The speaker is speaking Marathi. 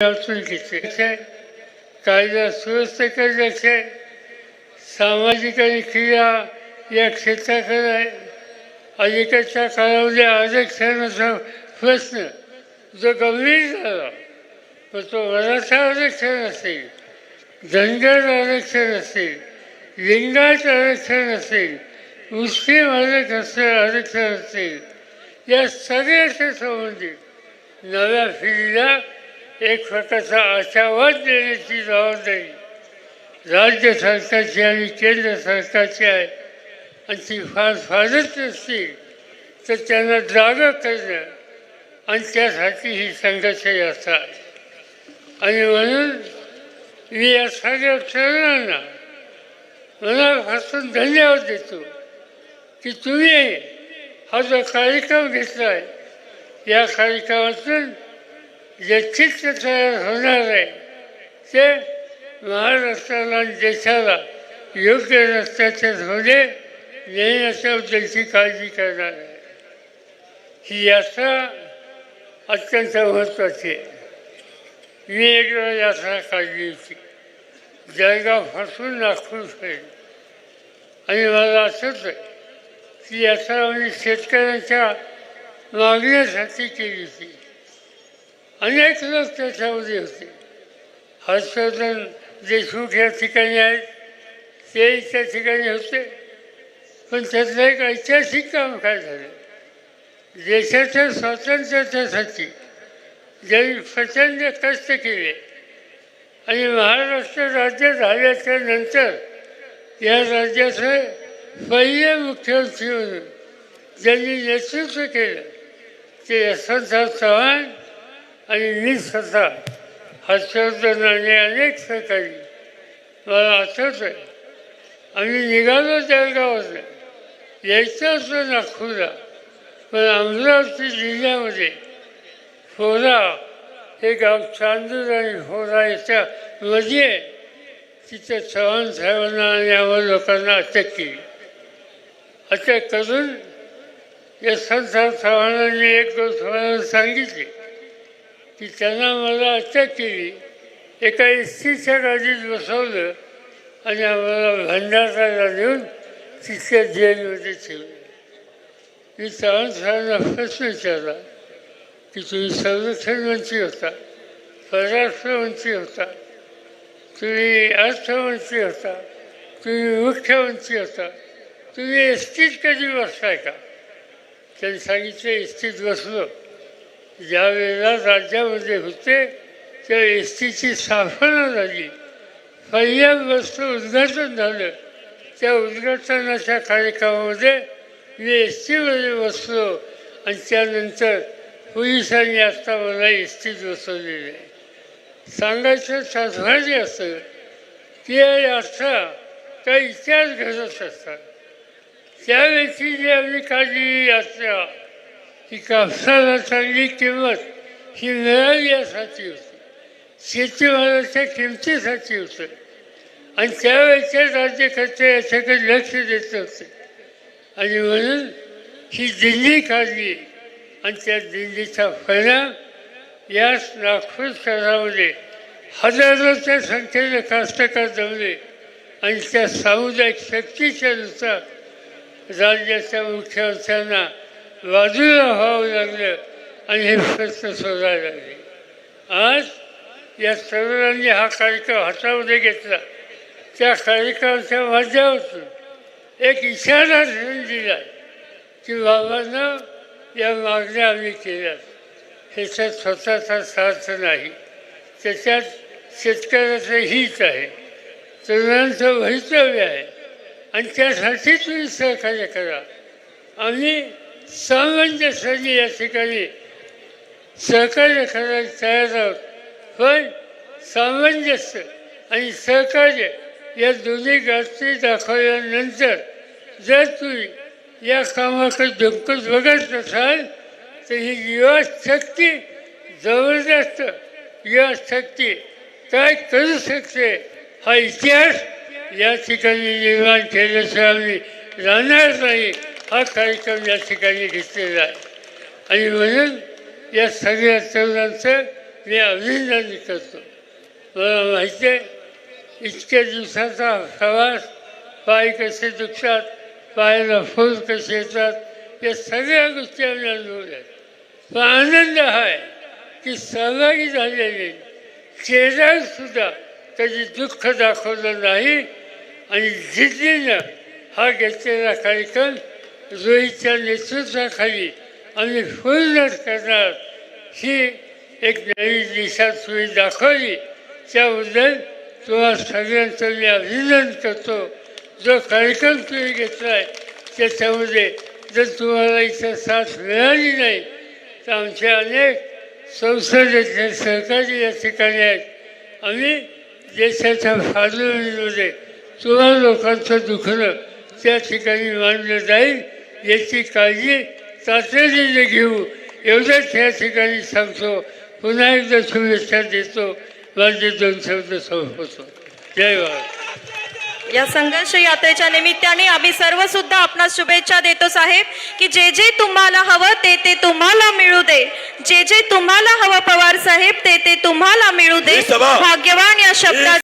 अडचण कायदा सुव्यवस्थेकडे लक्ष आहे सामाजिक आणि क्रिया या क्षेत्राकडे आहे अलीकडच्या कालावधी आरक्षणाचा प्रश्न जो गंभीर झाला पण तो मराठा आरक्षण असेल धनगर आरक्षण असेल लिंगायत आरक्षण असेल मुस्लिम आरक्षण आरक्षण असेल या सगळ्याशी संबंधित नव्या पिढीला एक स्वतःचा आशावाद देण्याची जबाबदारी. राज्य सरकारची आणि केंद्र सरकारची आहे. आणि ती फार फारच नसतील तर त्यांना जागा करणं आणि त्यासाठी ही संघर्ष यात्रा आहे आणि म्हणून मी या सगळ्या तरुणांना मनापासून धन्यवाद देतो की तुम्ही हा जो कार्यक्रम घेतला आहे या कार्यक्रमातून जे चित्र तयार होणार आहे ते महाराष्ट्राला देशाला योग्य रस्त्याचे धोरणे नेण्याच्याबद्दलची काळजी करणार आहे. ही यात्रा अत्यंत महत्त्वाची आहे. मी एकदा यात्रा काढली होती. जळगावपासून नागपूरपर्यंत आणि मला असंच आहे की यात्रा म्हणजे शेतकऱ्यांच्या मागण्यासाठी केली होती. अनेक लोक त्याच्यामध्ये होते. हर्षवर्धन देशमुख या ठिकाणी आहेत ते त्या ठिकाणी होते. पण त्यातलं एक ऐतिहासिक काम काय झालं? देशाच्या स्वातंत्र्यासाठी ज्यांनी प्रचंड कष्ट केले आणि महाराष्ट्र राज्य झाल्याच्यानंतर या राज्याचे पहिले मुख्यमंत्री म्हणून ज्यांनी नेतृत्व केलं ते यशवंतराव चव्हाण आणि मी स्वतः हर्षवर्धन आणि अनेक सरकारी मला आठवत आहे आम्ही निघालो जळगावात यायचं होतं नागपूरला पण अमरावती जिल्ह्यामध्ये फोरा हे गाव चांदूर आणि होरा याच्या मध्ये तिथे चव्हाण साहेबांना आणि आम्हा लोकांना अटक केली. अटक करून या संसार चव्हाणांनी एक दोन सांगितले सांगितली. की त्यांना मला अटक केली. एका एस टीच्या गाडीत बसवलं आणि आम्हाला भंडाराला नेऊन तिथल्या जेलमध्ये ठेवलं. मी चव्हाण साहेबांना प्रश्न विचारला की तुम्ही संरक्षण मंत्री होता परराष्ट्र मंत्री होता तुम्ही अर्थमंत्री होता तुम्ही मुख्यमंत्री होता तुम्ही एस टीत कधी बसताय का? त्यांनी सांगितलं एस टीत बसलो. ज्यावेळेला राज्यामध्ये होते त्या एस टीची स्थापना झाली. पहिल्या बसचं उद्घाटन झालं. त्या उद्घाटनाच्या कार्यक्रमामध्ये मी एस टीमध्ये बसलो आणि त्यानंतर पोलिसांनी आता मला एस टीत बसवलेलं. आहे सांगायचं तात्पर्य असं की असता यात्रा काही इतिहास घडत असतात. त्यावेळी जी आम्ही काढलेली यात्रा की कापसाला चांगली किंमत ही मिळावी यासाठी होती शेतीमालाच्या किमतीसाठी होतं आणि त्यावेळेचे राज्यकर्ते याच्याकडे लक्ष देत होते आणि म्हणून ही दिल्ली काढली आणि त्या दिल्लीचा परिणाम याच नागपूर शहरामध्ये हजारोच्या संख्येने कास्तकार जमले आणि त्या सामुदायिक शक्तीच्या नुसार राज्याच्या मुख्यमंत्र्यांना बाजूला व्हावं लागलं आणि हे प्रश्न सोडायला लागले. आज या तरुणांनी हा कार्यक्रम हातामध्ये घेतला. त्या कार्यक्रमाच्या माध्यमातून एक इशारा देऊन दिला की बाबांना या मागण्या आम्ही केल्या. ह्याच्यात स्वतःचा स्वार्थ नाही. त्याच्यात शेतकऱ्याचं हित आहे. तरुणांचं भवितव्य आहे. आणि त्यासाठी तुम्ही सहकार्य करा. आम्ही सामंजस्याने या ठिकाणी सहकार्य करायला तयार आहोत. पण सामंजस्य आणि सहकार्य या दोन्ही गोष्टी दाखवल्यानंतर जर तुम्ही या कामाकडे धुमकत बघत नसाल तर ही युवा शक्ती जबरदस्त युवाशक्ती काय करू शकते हा इतिहास या ठिकाणी निर्माण केल्याशिवाय आम्ही राहणार नाही. हा कार्यक्रम या ठिकाणी घेतलेला आहे. आणि म्हणून या सगळ्या तरुणांचं मी अभिनंदन करतो. मला माहिती आहे इतक्या दिवसाचा प्रवास पाय कसे दुखतात पायाला फूल कसे येतात या सगळ्या गोष्टी आम्ही अनुभवल्या पण आनंद हा आहे की सहभागी झालेले चेहऱ्यासुद्धा त्याची दुःख दाखवलं नाही आणि जिद्दीनं हा घेतलेला कार्यक्रम जुईच्या नेतृत्वाखाली आम्ही पूर्ण करणार. ही एक नवी दिशा तुम्ही दाखवली. त्याबद्दल तुम्हा सगळ्यांचं मी अभिनंदन करतो. जो कार्यक्रम तुम्ही घेतला आहे त्याच्यामध्ये जर तुम्हाला इथं साथ मिळाली नाही तर आमचे अनेक संसदेचे सहकारी या ठिकाणी आहेत. आम्ही देशाच्या फाजवणीमध्ये तुम्हा लोकांचं दुखणं त्या ठिकाणी मानलं जाईल. याची काळजी तातडीने घेऊ. एवढंच या ठिकाणी सांगतो. पुन्हा एकदा शुभेच्छा देतो. माझे दोन शब्द संपवतो. जय भारत. या संघर्ष यात्रेच्या निमित्ताने आम्ही सर्व सुद्धा आपणास शुभेच्छा देतो साहेब की जे जे तुम्हाला हवं ते ते तुम्हाला मिळू दे. जे जे तुम्हाला हवं पवार साहेब ते ते तुम्हाला मिळू दे. भाग्यवान या शब्दात.